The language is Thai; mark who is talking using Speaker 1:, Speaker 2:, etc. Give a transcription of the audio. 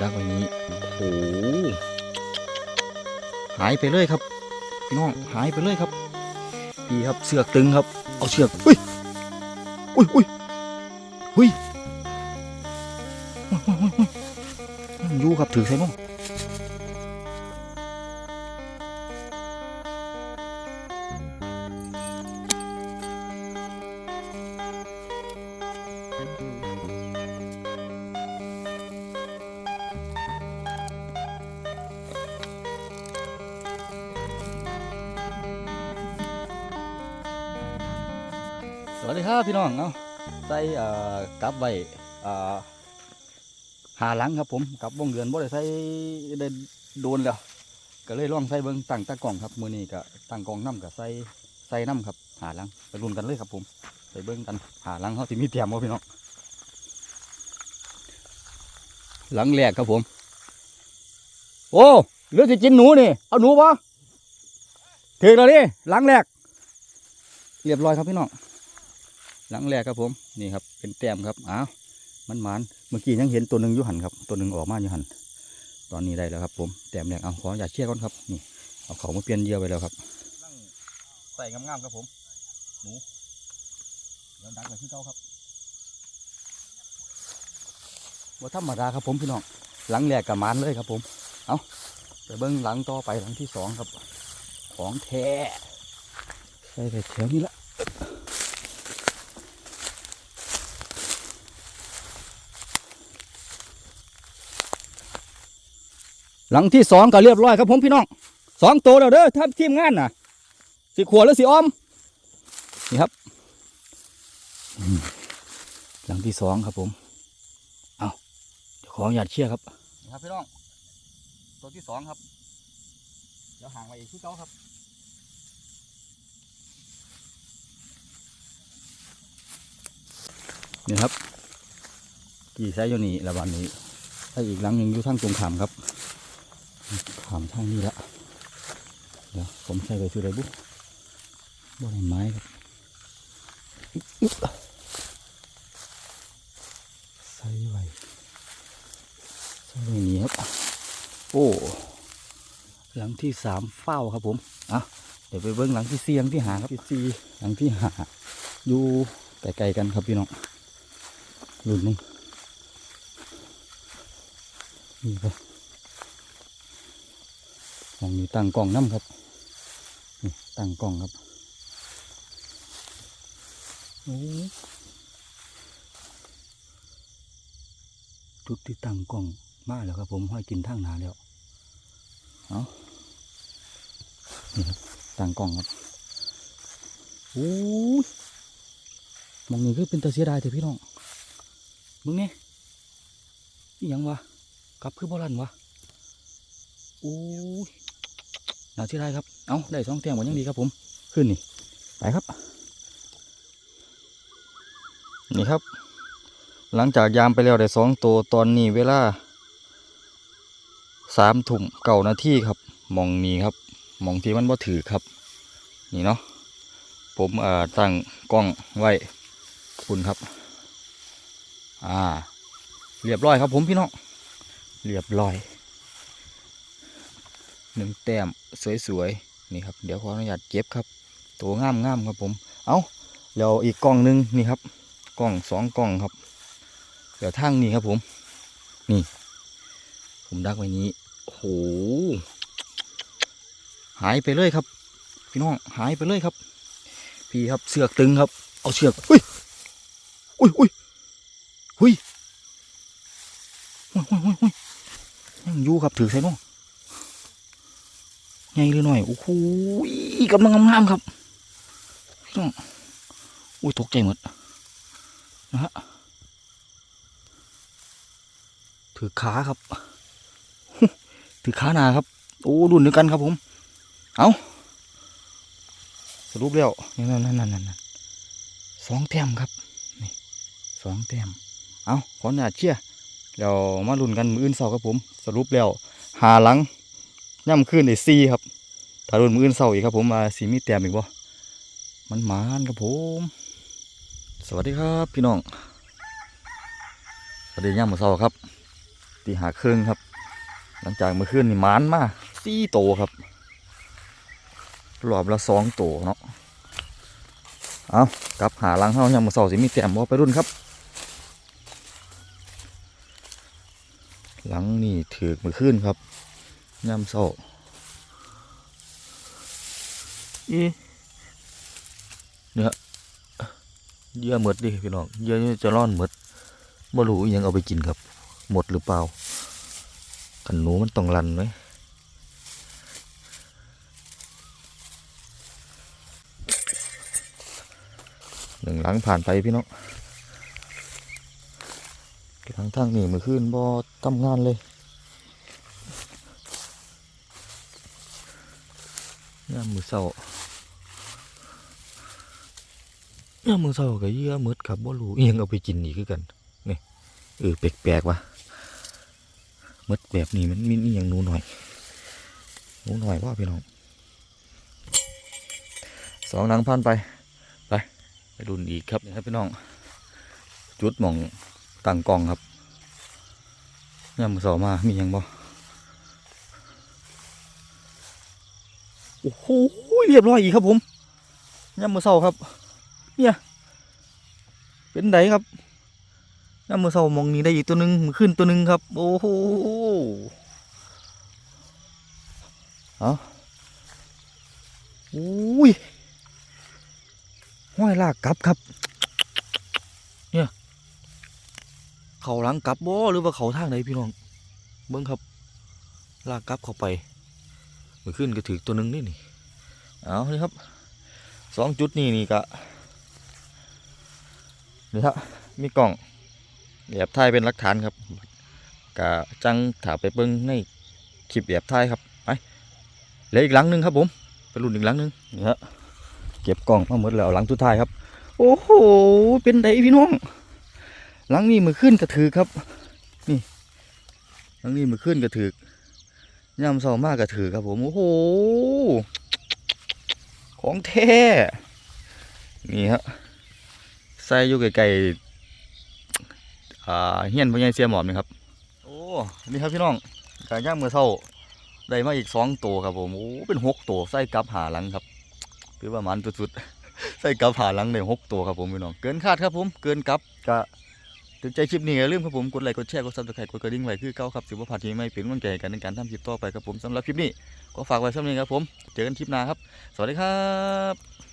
Speaker 1: ดักไว้นี้โอ้หายไปเลยครับพี่น้องหายไปเลยครับพี่ครับเสือกตึงครับ เอาเสือกอุ้ยอุ้ยอุ้ยอุ้ยอยู่ครับถือใส่น้อง สวัสดีครับพี่น้องเอาะใส่กลับไว้หาหลังครับผมกลับวงเดือนบ่ได้ใส่ได้โดนแล้วก็เลยลองใส่เบิ้งตั้งตากล่องครับมือนี้ก็ตั้งกล่องน้ำกับใส่ใส่น้ำครับหาหลังไปรุนกันเลยครับผมไปเบิ้งกันหาหลังเขาที่มีเตรียมบ่พี่น้องหลังแรกครับผม โอ้เหลือจะกินหนูนี่เอาหนูปะถึงแล้วนี่หลังแรกเรียบร้อยครับพี่น้อง หลังแรกครับผมนี่ครับเป็นแต้มครับอ้าวมันหมานเมื่อกี้ยังเห็นตัวหนึ่งอยู่หันครับตัวหนึ่งออกมาอยู่หันตอนนี้ได้แล้วครับผมแต้มแรกเอาขออย่าตเชี่ยก่อนครับนี่เอาเขามาเปลี่ยนเหยื่อไปแล้วครับนั่งใส่งามๆครับผมหนูเดี๋ยวดักไปที่เก้าครับว่าธรรมดาครับผมพี่น้องหลังแรกกับมานเลยครับผมเอาไปเบิ้งหลังต่อไปหลังที่สองครับ ของแท้ใส่ไปแถวนี้ละ หลังที่สองก็เรียบร้อยครับผมพี่น้องสองตัวแล้วเด้อถ้าทีมงานน่ะสีขวดหรือสีอ้อมนี่ครับอืมหลังที่สองครับผมเอาเดี๋ยวขออนุญาตเชี่ยครับนี่ครับพี่น้องตัวที่สองครับเดี๋ยวห่างไปอีกที่เก้าครับนี่ครับกี่ไซส์อยู่นี่ระบานนี้ถ้าอีกหลังหนึ่งอยู่ทางตรงขามครับ ขามทางนี้ละเดี๋ยวผมใส่ไปซื้อะไรบุ๊บ่ได้ไม้ครับใส่ไว้ใส่ไว้นี่ครับโอ้หลังที่สามเฝ้าครับผมอะเดี๋ยวไปเบิ้งหลังที่สี่หลังที่หาครับที่สี่หลังที่หาอยู่ไกลๆกันครับพี่น้องรุ่นหนึงนี่ครับ มองนี่ตั้งกล่องน้ำครับนี่ตั้งกล่องครับโอ้จุดที่ตั้งกล่องมาแล้วครับผมห้อยกินทางหนาแล้วเอานี่ครับตั้งกล่องครับโอ้ยมองนี่คือเป็นตาเสียดายแต่พี่น้องมึงเนี่ยนี่ยังวะกลับคือโบราณวะโอ้ย น่าเสียดายครับ เอาได้สองแต้มวันยังดีครับผม ขึ้นนี่ ไปครับ นี่ครับ หลังจากยามไปแล้วได้สองตัว ตอนนี้เวลาสามถุ่มเก่านาทีครับ มองนี้ครับ มองที่มันบ่ถือครับ นี่เนาะ ผมเอ่อตั้งกล้องไว้คุณครับ อ่า เรียบร้อยครับผมพี่น้อง เรียบร้อย หนึ่งแต้มสวยๆนี่ครับเดี๋ยวขออนุญาตเก็บครับ ตัวงามๆครับผม เอาเดี๋ยวอีกกล้องหนึงนี่ครับ กล้องสองกล้องครับ เดี๋ยวทางนี้ครับผม นี่ ผมดักไว้นี้โอ้โหหายไปเลยครับ พี่น้องหายไปเลยครับ พี่ครับเสือกตึงครับ เอาเชือกอุ้ยอุ้ยอุ้ยหุยหุยหุยหุยหุยยังอยู่ครับถือใส่น้อง ใหญ่เลยหน่อยโอ้โหกำลังงามๆครับพี่น้องอุ้ยตกใจหมดนะฮะถือขาครับ ถือขาหนาครับ โอ้ดุนเดียวกันครับผม เอาสรุปแล้วนั่นนั่นนั่นนั่นสองแต้มครับนี่สองแต้มเอาขออนุญาตเชียเดี๋ยวมาลุ้นกันมืออื่นเสาครับผม สรุปแล้วหาหลัง ย่ำขึ้นได้ซีครับถ้าลุ้นมืออื่นเสาร์อีกครับ ผมมาสีมีแต้มอีกบ่มันหมานครับผม สวัสดีครับ พี่น้องสวัสดีย่ำมือเสาร์ครับตีหาครึ่งครับ หลังจากเมื่อคืนนี่หมานมาสี่โตครับรอบละสองโตเนาะเอากลับหาลังเฮายังมาเสาสิมีแต้มบ่ไปรุ่นครับหลังนี่ถือมื่อคืนครับ ย่ำเสาอีเนี่ยเหยื่อหมดดิพี่น้องเหยื่อจะร่อนหมดบ่รู้อิหยังเอาไปกินครับ หมดหรือเปล่ากันหนูมันต้องรันไว้หนึ่งหลังผ่านไปพี่น้องหลังทางนี่เมื่อคืนบ่ทำงานเลย ย่ามมือเศร้าย่ามมือเศร้ากับเยื่อมืดครับบ่รู้ยังเอาไปกินอีกคือกันนี่เออแปลกๆว่ะมืดแบบนี้มันมีอย่างนูหน่อยนูหน่อยว่าพี่น้องสองหนังพันไปไปไปดุนอีกครับนี่ครับพี่น้อง จุดหม่องตั้งกล้องครับย่ำมือสอมามีหยังบ่ โอ้โหเรียบร้อยอีกครับผมย่ำมือเสาครับ เนี่ยเป็นไดครับน้ำมือเสามองนี้ได้อีกตัวหนึ่งมือขึ้นตัวหนึ่งครับ โอ้โหเอาอุ้ยห้อยลากกลับครับ เนี่ย เขาหลังกลับบ่หรือว่าเขาทางไหนพี่น้อง เบิ้งครับ ลากกลับเข้าไป มือขึ้นก็ถือตัวหนึ่งนี่นี่เอานี่ครับสองจุดนี่นี่กะนี่ครับมีกล่องแบบถ่ายเป็นหลักฐานครับกะจังถาไปเบิ้งในคลิปแบบถ่ายครับไปเหลืออีกหลังหนึ่งครับผมไปรุ่นอีกหลังหนึ่งนี่ฮะเก็บกล่องมาหมดแล้วหลังสุดท้ายครับ โอ้โหเป็นไดพี่น้อง หลังนี้มือขึ้นกระถือครับ นี่หลังนี้มือขึ้นกระถือ ย่ำเศร้ามากกระถือครับผมโอ้โหของแท้นี่ฮะใส่อยู่ไกลๆอ่าเฮียนพ่อใหญ่เสียหมอบนี่ครับโอ้นี่ครับพี่น้องกาย่างมือเท่าได้มาอีกสองตัวครับผมโอ้เป็นหกตัวใส่กลับหาหลังครับถือว่ามันสุดๆใส่กลับหาหลังได้หกตัวครับผมพี่น้องเกินคาดครับผมเกินกลับกะ ถึงใจคลิปนี้อย่าลืมครับผมกดไลค์กดแชร์กดซับสไครต์กดกระดิ่งไว้คือเก้าครับสิบว่าผ่านที่ไม่เป็นกำลังใจให้กันในการทำคลิปต่อไปครับผมสำหรับคลิปนี้ก็ฝากไว้สำหรักนิดครับผมเจอกันคลิปหน้าครับ สวัสดีครับ